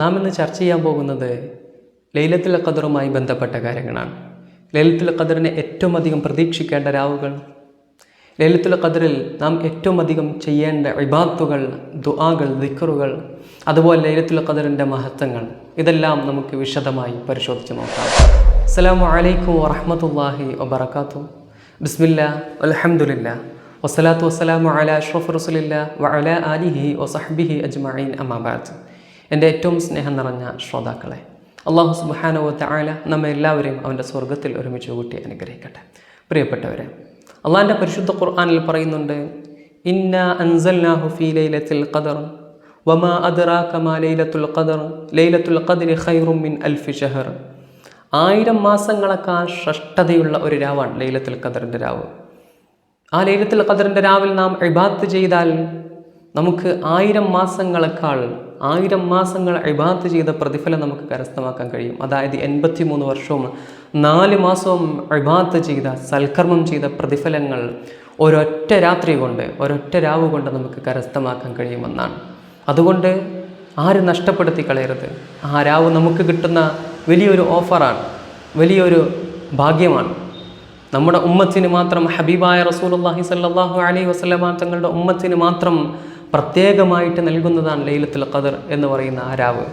നാം ഇന്ന് ചർച്ച ചെയ്യാൻ പോകുന്നത് ലൈലത്തുൽ ഖദറുമായി ബന്ധപ്പെട്ട കാര്യങ്ങളാണ്. ലൈലത്തുൽ ഖദറിനെ ഏറ്റവും അധികം പ്രതീക്ഷിക്കേണ്ട രാവുകൾ. ലൈലത്തുൽ ഖദറിൽ നാം ഏറ്റവും അധികം ചെയ്യേണ്ട ഇബാത്തുകൾ ദുആകൾ ദിക്കറുകൾ അതുപോലെ ലൈലത്തുൽ ഖദറിന്റെ മഹത്വങ്ങൾ. ഇതെല്ലാം നമുക്ക് വിശദമായി പരിശോധിച്ച് നോക്കാം. അസ്സലാമു അലൈക്കും വറഹ്മത്തുള്ളാഹി വബറകാതുഹു. ബിസ്മില്ലാ അലഹമുല്ല വസ്സലാത്തു വസ്സലാമു അലാ അഷ്റഫ് റസുലില്ല വഅല ആലിഹി വസഹ്ബിഹി അജ്മഈൻ. അമ്മാബാദ് എന്റെ ഏറ്റവും സ്നേഹം നിറഞ്ഞ ശ്രോതാക്കളെ അള്ളാഹു സുബ്ഹാനഹു വതആല നമ്മെ എല്ലാവരെയും അവന്റെ സ്വർഗത്തിൽ ഒരുമിച്ച് കൂട്ടി അനുഗ്രഹിക്കട്ടെ. പ്രിയപ്പെട്ടവരെ അള്ളാഹിന്റെ പരിശുദ്ധ ഖുർആാനിൽ പറയുന്നുണ്ട് ഇന്ന അൻസൽനാഹു ഫീ ലൈലത്തിൽ ഖദർ വമാ അദ്റാക മാ ലൈലത്തുൽ ഖദർ ലൈലത്തുൽ ഖദ്രി ഖൈറും മിൻ അൽഫി ഷഹർ ആയിരം മാസങ്ങളെക്കാൾ ശ്രേഷ്ഠതയുള്ള ഒരു രാവാണ് ലൈലത്തുൽ ഖദറിന്റെ രാവ്. ആ ലൈലത്തുൽ ഖദറിന്റെ രാവിൽ നാം ഇബാത്ത് ചെയ്താൽ നമുക്ക് ആയിരം മാസങ്ങളെക്കാൾ ആയിരം മാസങ്ങൾ ഇബാത്ത് ചെയ്ത പ്രതിഫലം നമുക്ക് കരസ്ഥമാക്കാൻ കഴിയും. അതായത് എൺപത്തി മൂന്ന് വർഷവും നാല് മാസവും ഇബാത്ത് ചെയ്ത സൽക്കർമ്മം ചെയ്ത പ്രതിഫലങ്ങൾ ഒരൊറ്റ രാത്രി കൊണ്ട് ഒരൊറ്റ രാവ് കൊണ്ട് നമുക്ക് കരസ്ഥമാക്കാൻ കഴിയുമെന്നാണ്. അതുകൊണ്ട് ആരും നഷ്ടപ്പെടുത്തി കളയരുത്. ആ രാവ് നമുക്ക് കിട്ടുന്ന വലിയൊരു ഓഫറാണ് വലിയൊരു ഭാഗ്യമാണ്. നമ്മുടെ ഉമ്മത്തിന് മാത്രം ഹബീബായ റസൂലുള്ളാഹി സല്ലാഹു അലൈഹി വസ്ലമാ തങ്ങളുടെ ഉമ്മത്തിന് മാത്രം പ്രത്യേകമായിട്ട് നൽകുന്നതാണ് ലൈലത്തുൽ ഖദർ എന്ന് പറയുന്ന ആ രാവ്.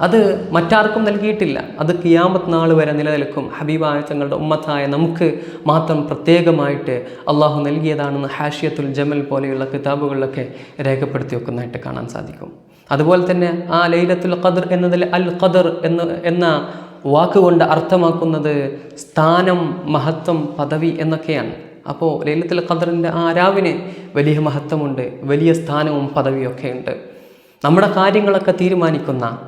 അത് മറ്റാർക്കും നൽകിയിട്ടില്ല. അത് കിയാമത്ത് നാൾ വരെ നിലനിൽക്കും. ഹബീബായ തങ്ങളുടെ ഉമ്മത്തായ നമുക്ക് മാത്രം പ്രത്യേകമായിട്ട് അള്ളാഹു നൽകിയതാണെന്ന് ഹാഷിയത്തുൽ ജമൽ പോലെയുള്ള കിതാബുകളിലൊക്കെ രേഖപ്പെടുത്തി വെക്കുന്നതായിട്ട് കാണാൻ സാധിക്കും. അതുപോലെ തന്നെ ആ ലൈലത്തുൽ ഖദർ എന്നതിൽ അൽ ഖദർ എന്ന് എന്ന വാക്കുകൊണ്ട് അർത്ഥമാക്കുന്നത് സ്ഥാനം മഹത്വം പദവി എന്നൊക്കെയാണ്. അപ്പോൾ ലൈലത്തുൽ ഖദറിന്റെ ആ രാവിന് വലിയ മഹത്വമുണ്ട് വലിയ സ്ഥാനവും പദവിയൊക്കെ ഉണ്ട്. നമ്മുടെ കാര്യങ്ങളൊക്കെ തീരുമാനിക്കുന്ന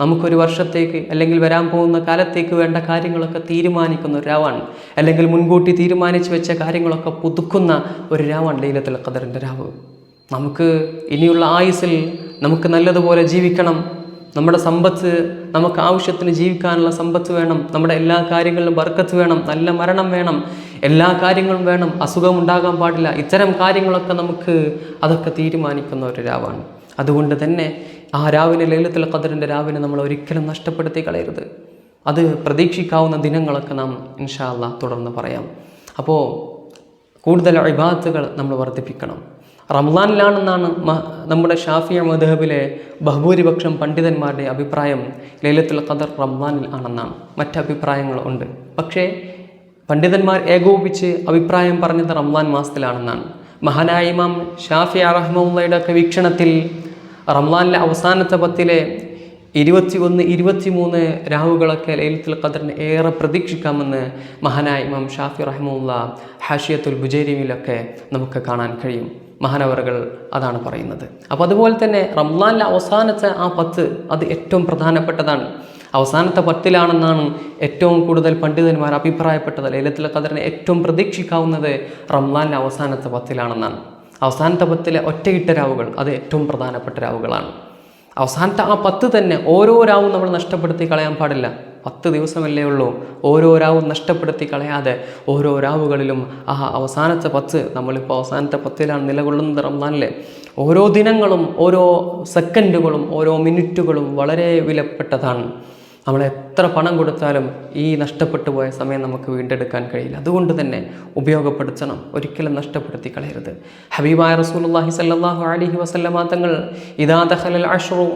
നമുക്കൊരു വർഷത്തേക്ക് അല്ലെങ്കിൽ വരാൻ പോകുന്ന കാലത്തേക്ക് വേണ്ട കാര്യങ്ങളൊക്കെ തീരുമാനിക്കുന്ന ഒരു രാവാണ് അല്ലെങ്കിൽ മുൻകൂട്ടി തീരുമാനിച്ചു വെച്ച കാര്യങ്ങളൊക്കെ പുതുക്കുന്ന ഒരു രാവാണ് ലൈലത്തുൽ ഖദറിന്റെ രാവ്. നമുക്ക് ഇനിയുള്ള ആയുസിൽ നമുക്ക് നല്ലതുപോലെ ജീവിക്കണം. നമ്മുടെ സമ്പത്ത് നമുക്ക് ആവശ്യത്തിന് ജീവിക്കാനുള്ള സമ്പത്ത് വേണം. നമ്മുടെ എല്ലാ കാര്യങ്ങളിലും ബർക്കത്ത് വേണം. നല്ല മരണം വേണം. എല്ലാ കാര്യങ്ങളും വേണം. അസുഖം ഉണ്ടാകാൻ പാടില്ല. ഇത്തരം കാര്യങ്ങളൊക്കെ നമുക്ക് അതൊക്കെ തീരുമാനിക്കുന്ന ഒരു രാവാണ് അതുകൊണ്ട് തന്നെ ആ രാവിലെ ലൈലത്തുൽ ഖദറിന്റെ രാവിനെ നമ്മൾ ഒരിക്കലും നഷ്ടപ്പെടുത്തി കളയരുത്. അത് പ്രതീക്ഷിക്കാവുന്ന ദിനങ്ങളൊക്കെ നാം ഇൻഷാല്ല തുടർന്ന് പറയാം. അപ്പോൾ കൂടുതൽ ഇബാത്തുകൾ നമ്മൾ വർദ്ധിപ്പിക്കണം. റംസാനിലാണെന്നാണ് നമ്മുടെ ഷാഫിയ മധബിലെ ബഹുഭൂരിപക്ഷം പണ്ഡിതന്മാരുടെ അഭിപ്രായം ലൈലത്തുൽ ഖദർ റംസാനിൽ ആണെന്നാണ്. മറ്റഭിപ്രായങ്ങളുണ്ട് പക്ഷേ പണ്ഡിതന്മാർ ഏകോപിച്ച് അഭിപ്രായം പറഞ്ഞത് റംസാൻ മാസത്തിലാണെന്നാണ്. മഹാനായ ഇമാം ഷാഫി അറഹ്മുള്ളയുടെ ഒക്കെ വീക്ഷണത്തിൽ റംസാനിലെ അവസാനത്തെ പത്തിലെ ഇരുപത്തി ഒന്ന് ഇരുപത്തി മൂന്ന് രാവുകളൊക്കെ ലൈലത്തുൽ ഖദറിന് ഏറെ പ്രതീക്ഷിക്കാമെന്ന് മഹാനായ ഇമാം ഷാഫി റഹ്മുള്ള ഹാഷിയത്തുൽ ബുജേരിമിലൊക്കെ നമുക്ക് കാണാൻ കഴിയും. മഹാനവറുകൾ അതാണ് പറയുന്നത്. അപ്പോൾ അതുപോലെ തന്നെ റംസാനിലെ അവസാനത്തെ ആ പത്ത് അത് ഏറ്റവും പ്രധാനപ്പെട്ടതാണ്. അവസാനത്തെ പത്തിലാണെന്നാണ് ഏറ്റവും കൂടുതൽ പണ്ഡിതന്മാർ അഭിപ്രായപ്പെട്ടത്. ലൈലത്തുൽ ഖദറിനെ ഏറ്റവും പ്രതീക്ഷിക്കാവുന്നത് റംസാനിലെ അവസാനത്തെ പത്തിലാണെന്നാണ് അവസാനത്തെ പത്തിലെ ഒറ്റയിട്ട രാവുകൾ അത് ഏറ്റവും പ്രധാനപ്പെട്ട രാവുകളാണ്. അവസാനത്തെ ആ പത്ത് തന്നെ ഓരോ രാവും നമ്മൾ നഷ്ടപ്പെടുത്തി കളയാൻ പാടില്ല. പത്ത് ദിവസമല്ലേ ഉള്ളൂ. ഓരോ രാവും നഷ്ടപ്പെടുത്തി കളയാതെ ഓരോ രാവുകളിലും ആ അവസാനത്തെ പത്ത് നമ്മളിപ്പോൾ അവസാനത്തെ പത്തിലാണ് നിലകൊള്ളുന്നത് റംസാനിലെ. ഓരോ ദിനങ്ങളും ഓരോ സെക്കൻഡുകളും ഓരോ മിനിറ്റുകളും വളരെ വിലപ്പെട്ടതാണ്. നമ്മൾ എത്ര പണം കൊടുത്താലും ഈ നഷ്ടപ്പെട്ടു പോയ സമയം നമുക്ക് വീണ്ടെടുക്കാൻ കഴിയില്ല. അതുകൊണ്ട് തന്നെ ഉപയോഗപ്പെടുത്തണം. ഒരിക്കലും നഷ്ടപ്പെടുത്തി കളയരുത്. ഹബീബായ റസൂലുള്ളാഹി സല്ലല്ലാഹു അലൈഹി വസല്ലമ തങ്ങൾ ഇദാ ദഖലൽ അഷ്റു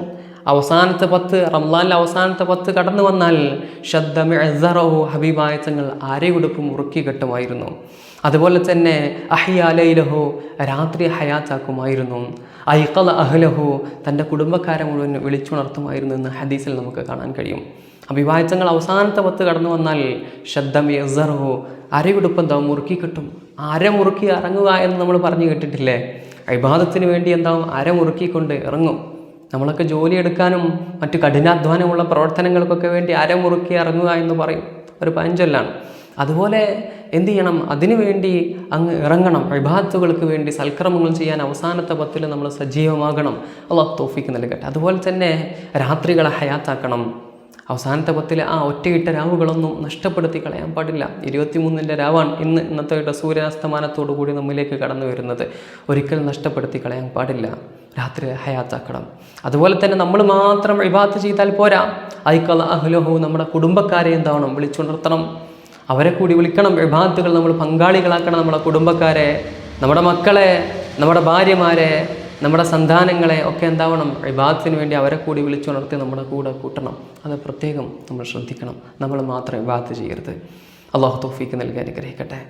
അവസാനത്തെ പത്ത് റംലാനിലെ അവസാനത്തെ പത്ത് കടന്നു വന്നാൽ ഷദ്ദമിഅസറഹു ഹബീബായ തങ്ങൾ ആരെയുടുപ്പും മുറുക്കി കെട്ടുമായിരുന്നു. അതുപോലെ തന്നെ അഹിയാലയിലഹോ രാത്രി ഹയാത്താക്കുമായിരുന്നു. ഐക്കല അഹ്ലഹു തന്റെ കുടുംബക്കാരെ മുഴുവൻ വിളിച്ചുണർത്തുമായിരുന്നു എന്ന് ഹദീസിൽ നമുക്ക് കാണാൻ കഴിയും. അഭിവാഹിച്ചങ്ങൾ അവസാനത്തെ പത്ത് കടന്നു വന്നാൽ ശബ്ദം അസർഹു അരയുടുപ്പ് എന്താ മുറുക്കി കിട്ടും. അര മുറുക്കി ഇറങ്ങുക എന്ന് നമ്മൾ പറഞ്ഞു കേട്ടിട്ടില്ലേ? അഭിവാദത്തിന് വേണ്ടി എന്താവും? അര മുറുക്കിക്കൊണ്ട് ഇറങ്ങും. നമ്മളൊക്കെ ജോലി എടുക്കാനും മറ്റു കഠിനാധ്വാനമുള്ള പ്രവർത്തനങ്ങൾക്കൊക്കെ വേണ്ടി അര മുറുക്കി ഇറങ്ങുക എന്ന് പറയും. ഒരു പഞ്ചൊല്ലാണ് അതുപോലെ എന്ത് ചെയ്യണം? അതിനു വേണ്ടി അങ്ങ് ഇറങ്ങണം. വിഭാത്തുകൾക്ക് വേണ്ടി സൽക്രമങ്ങൾ ചെയ്യാൻ അവസാനത്തെ പത്തിൽ നമ്മൾ സജീവമാകണം. അള്ളാഹ് തോഫിക്ക് നൽകട്ടെ. അതുപോലെ തന്നെ രാത്രികളെ ഹയാത്താക്കണം. അവസാനത്തെ പത്തിൽ ആ ഒറ്റയിട്ട രാവുകളൊന്നും നഷ്ടപ്പെടുത്തി കളയാൻ പാടില്ല. ഇരുപത്തിമൂന്നിന്റെ രാവാണ് ഇന്ന് ഇന്നത്തെ സൂര്യാസ്തമാനത്തോടു കൂടി നമ്മിലേക്ക് കടന്നു വരുന്നത്. ഒരിക്കൽ നഷ്ടപ്പെടുത്തി കളയാൻ പാടില്ല. രാത്രി ഹയാത്താക്കണം. അതുപോലെ തന്നെ നമ്മൾ മാത്രം ഇബാത്ത് ചെയ്താൽ പോരാ. ഐക്കല അഹ്ലഹു നമ്മുടെ കുടുംബക്കാരെ എന്താവണം? വിളിച്ചുണർത്തണം. അവരെ കൂടി വിളിക്കണം. വിഭാഗത്തുകൾ നമ്മൾ പങ്കാളികളാക്കണം. നമ്മുടെ കുടുംബക്കാരെ നമ്മുടെ മക്കളെ നമ്മുടെ ഭാര്യമാരെ നമ്മുടെ സന്താനങ്ങളെ ഒക്കെ എന്താവണം? വിഭാഗത്തിന് വേണ്ടി അവരെ കൂടി വിളിച്ചുണർത്തി നമ്മുടെ കൂടെ കൂട്ടണം. അത് പ്രത്യേകം നമ്മൾ ശ്രദ്ധിക്കണം. നമ്മൾ മാത്രം ഇബാദത്ത് ചെയ്യരുത്. അള്ളാഹു തോഫീക്ക് നൽകി അനുഗ്രഹിക്കട്ടെ.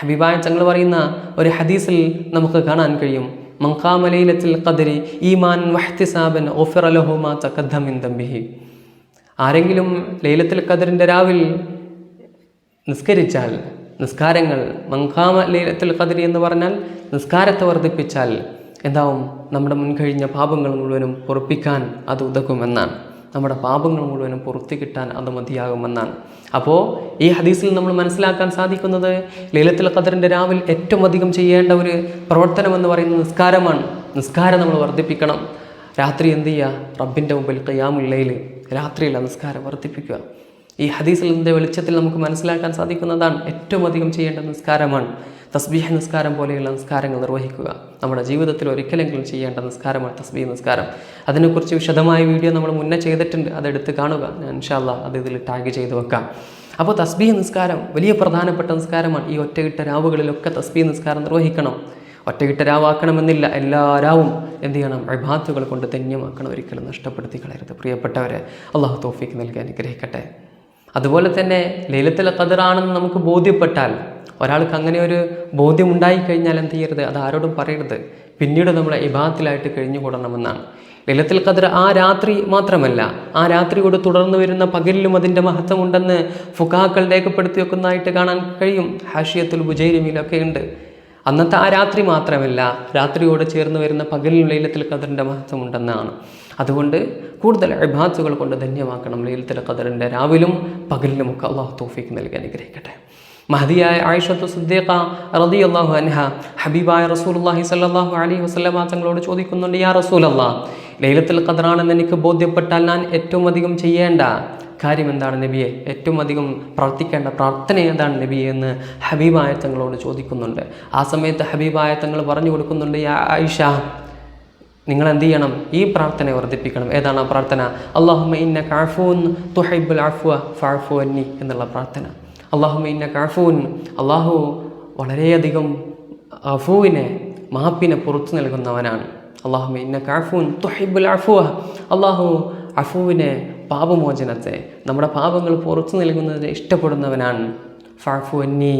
ഹബീബായ ചങ്ങൾ പറയുന്ന ഒരു ഹദീസിൽ നമുക്ക് കാണാൻ കഴിയും. മങ്കാമലയിലത്തിൽ ഖദരി ഈമാൻ വഹ്തിസാബൻ ഒഫിറലഹുമാ അലഹുമാ തക്കദ്ധമിൻ തമ്പിഹി ആരെങ്കിലും ലൈലത്തിൽ കദറിന്റെ രാവിൽ നിസ്കരിച്ചാൽ നിസ്കാരങ്ങൾ മങ്കാമ ലൈലത്തിൽ കദരി എന്ന് പറഞ്ഞാൽ നിസ്കാരത്തെ വർദ്ധിപ്പിച്ചാൽ എന്താവും? നമ്മുടെ മുൻകഴിഞ്ഞ പാപങ്ങൾ മുഴുവനും പൊറപ്പിക്കാൻ അത് ഉതകുമെന്നാണ്. നമ്മുടെ പാപങ്ങൾ മുഴുവനും പുറത്തു കിട്ടാൻ അത് മതിയാകുമെന്നാണ്. അപ്പോൾ ഈ ഹദീസിൽ നമ്മൾ മനസ്സിലാക്കാൻ സാധിക്കുന്നത് ലീലത്തിൽ ഖദറിന്റെ രാവിൽ ഏറ്റവും അധികം ചെയ്യേണ്ട ഒരു പ്രവർത്തനം എന്ന് പറയുന്നത് നിസ്കാരമാണ്. നിസ്കാരം നമ്മൾ വർദ്ധിപ്പിക്കണം. രാത്രി എന്ത് ചെയ്യുക? റബ്ബിന്റെ മുമ്പിൽ കയ്യാമുള്ളയിൽ രാത്രിയില്ല നിസ്കാരം വർദ്ധിപ്പിക്കുക. ഈ ഹദീസിലിന്റെ വെളിച്ചത്തിൽ നമുക്ക് മനസ്സിലാക്കാൻ സാധിക്കുന്നതാണ് ഏറ്റവും അധികം ചെയ്യേണ്ട നിസ്കാരമാണ്. തസ്ബീഹ് നിസ്കാരം പോലെയുള്ള നിസ്കാരങ്ങൾ നിർവഹിക്കുക. നമ്മുടെ ജീവിതത്തിൽ ഒരിക്കലെങ്കിലും ചെയ്യേണ്ട നിസ്കാരമാണ് തസ്ബീഹ് നിസ്കാരം. അതിനെക്കുറിച്ച് വിശദമായ വീഡിയോ നമ്മൾ മുന്നേ ചെയ്തിട്ടുണ്ട്. അതെടുത്ത് കാണുക. ഞാൻ ഇൻഷാല്ല അത് ഇതിൽ ടാഗ് ചെയ്ത് വെക്കാം. അപ്പോൾ തസ്ബീഹ് നിസ്കാരം വലിയ പ്രധാനപ്പെട്ട നിസ്കാരമാണ്. ഈ ഒറ്റയിട്ട രാവുകളിലൊക്കെ തസ്ബീഹ് നിസ്കാരം നിർവഹിക്കണം. ഒറ്റയിട്ട രാവാക്കണമെന്നില്ല. എല്ലാ രാവും എന്ത് ചെയ്യണം? അഭിഭാത്തുകൾ കൊണ്ട് ധന്യമാക്കണം. ഒരിക്കലും നഷ്ടപ്പെടുത്തി കളയരുത്. പ്രിയപ്പെട്ടവരെ അള്ളാഹു തോഫിക്ക് നൽകി അനുഗ്രഹിക്കട്ടെ. അതുപോലെ തന്നെ ലൈലത്തുൽ ഖദറാണെന്ന് നമുക്ക് ബോധ്യപ്പെട്ടാൽ ഒരാൾക്ക് അങ്ങനെ ഒരു ബോധ്യം ഉണ്ടായിക്കഴിഞ്ഞാൽ എന്ത് ചെയ്യരുത്? അത് ആരോടും പറയരുത്. പിന്നീട് നമ്മൾ ഇബാത്തിലായിട്ട് കഴിഞ്ഞുകൂടണമെന്നാണ്. ലൈലത്തുൽ ഖദർ ആ രാത്രി മാത്രമല്ല ആ രാത്രിയോട് തുടർന്ന് വരുന്ന പകലിലും അതിന്റെ മഹത്വമുണ്ടെന്ന് ഫുഖാക്കൾ രേഖപ്പെടുത്തി വെക്കുന്നതായിട്ട് കാണാൻ കഴിയും. ഹാഷിയത്തുൽ ബുജൈരിമിലൊക്കെ ഉണ്ട്. അന്നത്തെ ആ രാത്രി മാത്രമല്ല രാത്രിയോട് ചേർന്ന് വരുന്ന പകലും ലൈലത്തിൽ കദറിന്റെ മഹത്വം ഉണ്ടെന്നാണ് അതുകൊണ്ട് കൂടുതൽ അഭിഭാസുകൾ കൊണ്ട് ധന്യമാക്കണം ലൈലത്തിൽ ഖദറിന്റെ രാവിലും പകലിലുമൊക്കെ അള്ളാഹു തോഫിക്ക് നൽകി അനുഗ്രഹിക്കട്ടെ. മഹദിയായ ആയിഷത്തു സുദ്ദേഖ റതി അള്ളാഹു അൻഹ ഹബീബായ റസൂലുള്ളാഹി സ്വല്ലല്ലാഹു അലൈഹി വസല്ലമ തങ്ങളോട് ചോദിക്കുന്നുണ്ട് യാ റസൂലല്ലാ ലൈലത്തിൽ ഖദറാണെന്ന് എനിക്ക് ബോധ്യപ്പെട്ടാൽ ഞാൻ ഏറ്റവും അധികം ചെയ്യേണ്ട കാര്യം എന്താണ് നബിയെ? ഏറ്റവും അധികം പ്രാർത്ഥിക്കേണ്ട പ്രാർത്ഥന ഏതാണ് നബിയെ എന്ന് ഹബീബായ തങ്ങളോട് ചോദിക്കുന്നുണ്ട്. ആ സമയത്ത് ഹബീബായ തങ്ങൾ പറഞ്ഞു കൊടുക്കുന്നുണ്ട് യാ ആയിഷ നിങ്ങൾ എന്ത് ചെയ്യണം ഈ പ്രാർത്ഥന വർദ്ധിപ്പിക്കണം. ഏതാണ് ആ പ്രാർത്ഥന? അള്ളാഹുമ ഇന്ന കാഫൂൻ തുഹൈബുൽ അഫ്വ ഫാഫു അന്നി എന്നുള്ള പ്രാർത്ഥന. അള്ളാഹുമ ഇന്ന കാഫൂൻ അള്ളാഹു വളരെയധികം അഫുവിനെ മാപ്പിനെ പുറത്തു നൽകുന്നവനാണ്. അള്ളാഹുമ ഇന്ന കാഫൂൻ തുഹൈബുൽ അഫ്വ അള്ളാഹു അഫുവിനെ പാപമോചനത്തെ നമ്മുടെ പാപങ്ങൾ പുറത്തു നൽകുന്നതിനെ ഇഷ്ടപ്പെടുന്നവനാണ്. ഫാഫു അന്നി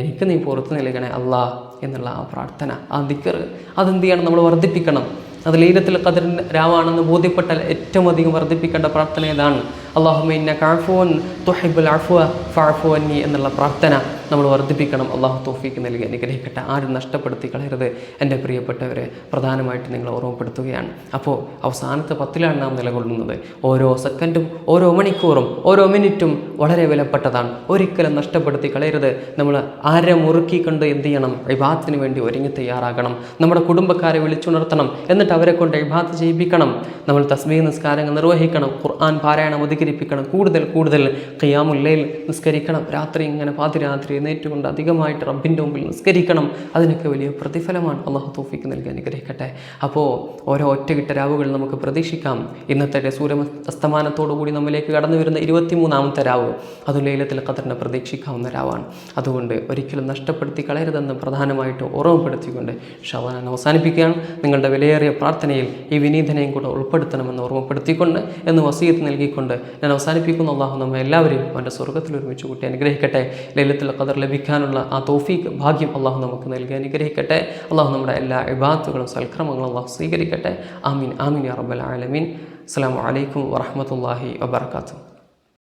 എനിക്ക് നീ പുറത്തു നൽകണേ അള്ളാ എന്നുള്ള ആ പ്രാർത്ഥന ആ ദിക്കർ അതെന്ത് ചെയ്യണം നമ്മൾ വർദ്ധിപ്പിക്കണം? അത് ലീലത്തിൽ കതിറിന്റെ രാവാണെന്ന് ബോധ്യപ്പെട്ടാൽ ഏറ്റവും അധികം വർദ്ധിപ്പിക്കേണ്ട പ്രാർത്ഥന ഏതാണ്? അള്ളാഹുമൈന്ന കാഫുവൻ തുഹിബുൽ അഫുവ. ഫാഫു അന്നി എന്നുള്ള പ്രാർത്ഥന നമ്മൾ വർദ്ധിപ്പിക്കണം. അള്ളാഹു തോഫിക്ക് നൽകി അനുഗ്രഹിക്കട്ടെ. ആരും നഷ്ടപ്പെടുത്തി കളയരുത്. എന്റെ പ്രിയപ്പെട്ടവരെ പ്രധാനമായിട്ട് നിങ്ങൾ ഓർമ്മപ്പെടുത്തുകയാണ്. അപ്പോൾ അവസാനത്തെ പത്തിലാണ് നാം നിലകൊള്ളുന്നത്. ഓരോ സെക്കൻഡും ഓരോ മണിക്കൂറും ഓരോ മിനിറ്റും വളരെ വിലപ്പെട്ടതാണ്. ഒരിക്കലും നഷ്ടപ്പെടുത്തി കളയരുത്. നമ്മൾ ആരെ മുറുക്കിക്കൊണ്ട് എന്ത് ചെയ്യണം? വിഭാഗത്തിന് വേണ്ടി ഒരുങ്ങി തയ്യാറാകണം. നമ്മുടെ കുടുംബക്കാരെ വിളിച്ചുണർത്തണം. എന്നിട്ട് അവരെ കൊണ്ട് വിഭാഗത്ത് ചെയ്യിപ്പിക്കണം. നമ്മൾ തസ്മീ നിസ്കാരങ്ങൾ നിർവഹിക്കണം. ഖുർആൻ പാരായണം അധികരിപ്പിക്കണം കൂടുതൽ കൂടുതൽ ഖിയാമുല്ലയിൽ നിസ്കരിക്കണം. രാത്രി ഇങ്ങനെ പാതിരാത്രി എഴുന്നേറ്റുകൊണ്ട് അധികമായിട്ട് റബ്ബിന്റെ മുമ്പിൽ നിസ്കരിക്കണം. അതിനൊക്കെ വലിയ പ്രതിഫലമാണ്. അള്ളാഹു തോഫിക്ക് നൽകി അനുഗ്രഹിക്കട്ടെ. അപ്പോൾ ഓരോ ഒറ്റകിട്ട രാവുകൾ നമുക്ക് പ്രതീക്ഷിക്കാം. ഇന്നത്തെ സൂര്യ അസ്തമാനത്തോടു കൂടി നമ്മിലേക്ക് കടന്നു വരുന്ന ഇരുപത്തിമൂന്നാമത്തെ രാവ് അത് ലൈലത്തിൽ ഖദറിനെ പ്രതീക്ഷിക്കാവുന്ന രാവാണ്. അതുകൊണ്ട് ഒരിക്കലും നഷ്ടപ്പെടുത്തി കളയരുതെന്ന് പ്രധാനമായിട്ട് ഓർമ്മപ്പെടുത്തിക്കൊണ്ട് ഷവാൻ അവസാനിപ്പിക്കുകയാണ്. നിങ്ങളുടെ വിലയേറിയ പ്രാർത്ഥനയിൽ ഈ വിനീതനെയും കൂടെ ഉൾപ്പെടുത്തണമെന്ന് ഓർമ്മപ്പെടുത്തിക്കൊണ്ട് എന്ന് വസീയത്ത് നൽകിക്കൊണ്ട് ഞാൻ അവസാനിപ്പിക്കുന്ന. അള്ളാഹു നമ്മെ എല്ലാവരെയും അവന്റെ സ്വർഗത്തിൽ ഒരുമിച്ച് കൂട്ടി അനുഗ്രഹിക്കട്ടെ. ലൈലത്തുൽ ഖദർ ലഭിക്കാനുള്ള ആ തോഫീക്ക് ഭാഗ്യം അള്ളാഹു നമുക്ക് നൽകി. അനുഗ്രഹിക്കട്ടെ. അള്ളാഹു നമ്മുടെ എല്ലാ ഇബാത്തുകളും സൽക്രമങ്ങളും അള്ളാഹു സ്വീകരിക്കട്ടെ. ആമീൻ. ആമീൻ യാ ആലമീൻ. അസ്സാം വലൈക്കും വറഹമത്തല്ലാഹി വബർക്കാത്തു